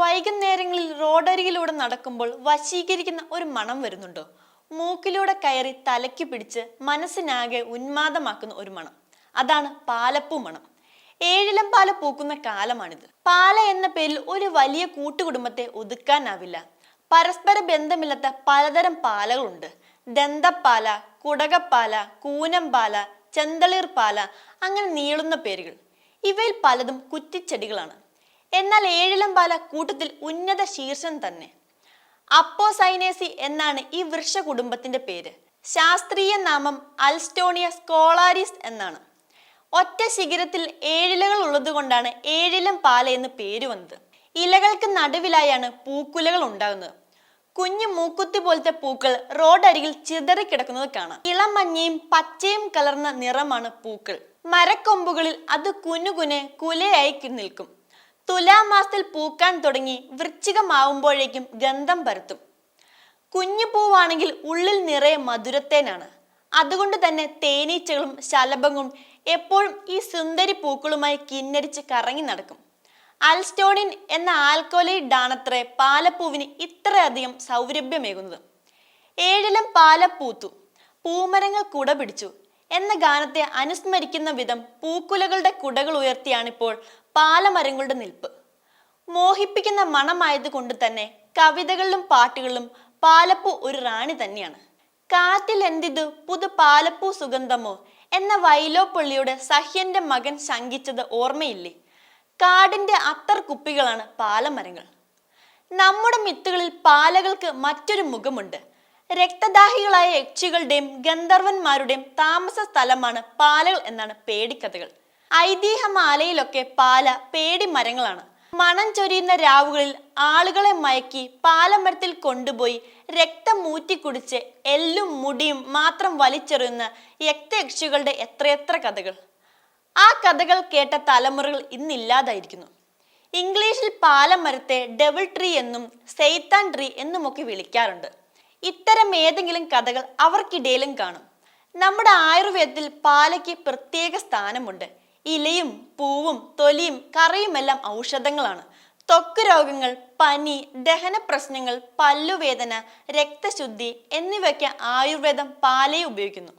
വൈകുന്നേരങ്ങളിൽ റോഡരികിലൂടെ നടക്കുമ്പോൾ വശീകരിക്കുന്ന ഒരു മണം വരുന്നുണ്ടോ? മൂക്കിലൂടെ കയറി തലയ്ക്ക് പിടിച്ച് മനസ്സിനാകെ ഉന്മാദമാക്കുന്ന ഒരു മണം. അതാണ് പാലപ്പൂ മണം. ഏഴിലം പാല പൂക്കുന്ന കാലമാണിത്. പാല എന്ന പേരിൽ ഒരു വലിയ കൂട്ടുകുടുംബത്തെ ഒതുക്കാനാവില്ല. പരസ്പര ബന്ധമില്ലാത്ത പലതരം പാലകളുണ്ട്. ദന്തപ്പാല കുടകപ്പാല കൂനംപാല ചെന്തളീർ പാല അങ്ങനെ നീളുന്ന പേരുകൾ. ഇവയിൽ പലതും കുറ്റിച്ചെടികളാണ്. എന്നാൽ ഏഴിലം പാല കൂട്ടത്തിൽ ഉന്നത ശീർഷം തന്നെ. അപ്പോ സൈനേസി എന്നാണ് ഈ വൃക്ഷ കുടുംബത്തിന്റെ പേര്. ശാസ്ത്രീയ നാമം അൽസ്റ്റോണിയ സ്കോളാരിസ് എന്നാണ്. ഒറ്റ ശിഖരത്തിൽ ഏഴിലകൾ ഉള്ളതുകൊണ്ടാണ് ഏഴിലം പാല എന്ന് പേര് വന്നത്. ഇലകൾക്ക് നടുവിലായാണ് പൂക്കുലകൾ ഉണ്ടാകുന്നത്. കുഞ്ഞു മൂക്കുത്തി പോലത്തെ പൂക്കൾ റോഡരികിൽ ചിതറിക്കിടക്കുന്നത് കാണാം. ഇളം മഞ്ഞയും പച്ചയും കലർന്ന നിറമാണ് പൂക്കൾ. മരക്കൊമ്പുകളിൽ അത് കുനുകുനെ കുലയായി നിൽക്കും. തുലാമാസത്തിൽ പൂക്കാൻ തുടങ്ങി വൃശ്ചികമാവുമ്പോഴേക്കും ഗന്ധം പരത്തും. കുഞ്ഞു പൂവാണെങ്കിൽ ഉള്ളിൽ നിറയെ മധുരത്തേനാണ്. അതുകൊണ്ട് തന്നെ തേനീച്ചകളും ശലഭങ്ങളും എപ്പോഴും ഈ സുന്ദരി പൂക്കളുമായി കിന്നരിച്ച് കറങ്ങി നടക്കും. അൽസ്റ്റോണിൻ എന്ന ആൽക്കോലൈഡാണത്രേ പാലപ്പൂവിന് ഇത്രയധികം സൗരഭ്യമേകുന്നത്. ഏഴിലും പാലപ്പൂത്തു. പൂമരങ്ങൾ കുട പിടിച്ചു എന്ന ഗാനത്തെ അനുസ്മരിക്കുന്ന വിധം പൂക്കുലകളുടെ കുടകൾ ഉയർത്തിയാണിപ്പോൾ പാലമരങ്ങളുടെ നിൽപ്പ്. മോഹിപ്പിക്കുന്ന മണമായത് കൊണ്ട് തന്നെ കവിതകളിലും പാട്ടുകളിലും പാലപ്പൂ ഒരു റാണി തന്നെയാണ്. കാറ്റിൽ എന്തിതു പുതു പാലപ്പൂ സുഗന്ധമോ എന്ന വൈലോപ്പള്ളിയുടെ സഹ്യന്റെ മകൻ ശങ്കിച്ചത് ഓർമ്മയില്ലേ? കാടിന്റെ അത്തർ കുപ്പികളാണ് പാലമരങ്ങൾ. നമ്മുടെ മിത്തുകളിൽ പാലകൾക്ക് മറ്റൊരു മുഖമുണ്ട്. രക്തദാഹികളായ യക്ഷികളുടെയും ഗന്ധർവന്മാരുടെയും താമസ സ്ഥലമാണ് പാലകൾ എന്നാണ് പേടിക്കഥകൾ. ഐതിഹ്യമാലയിലൊക്കെ പാല പേടി മരങ്ങളാണ്. മണം ചൊരിയുന്ന രാവുകളിൽ ആളുകളെ മയക്കി പാലമരത്തിൽ കൊണ്ടുപോയി രക്തം മൂറ്റി കുടിച്ച് എല്ലും മുടിയും മാത്രം വലിച്ചെറിയുന്ന രക്തയക്ഷികളുടെ എത്രയെത്ര കഥകൾ. ആ കഥകൾ കേട്ട തലമുറകൾ ഇന്നില്ലാതായിരിക്കുന്നു. ഇംഗ്ലീഷിൽ പാലമരത്തെ ഡെവിൾ ട്രീ എന്നും സെയ്ത്താൻ ട്രീ എന്നുമൊക്കെ വിളിക്കാറുണ്ട്. ഇത്തരം ഏതെങ്കിലും കഥകൾ അവർക്കിടയിലും കാണും. നമ്മുടെ ആയുർവേദത്തിൽ പാലയ്ക്ക് പ്രത്യേക സ്ഥാനമുണ്ട്. ഇലയും പൂവും തൊലിയും കറിയുമെല്ലാം ഔഷധങ്ങളാണ്. ത്വക്ക് രോഗങ്ങൾ പനി ദഹന പ്രശ്നങ്ങൾ പല്ലുവേദന രക്തശുദ്ധി എന്നിവയ്ക്ക് ആയുർവേദം പാലയെ ഉപയോഗിക്കുന്നു.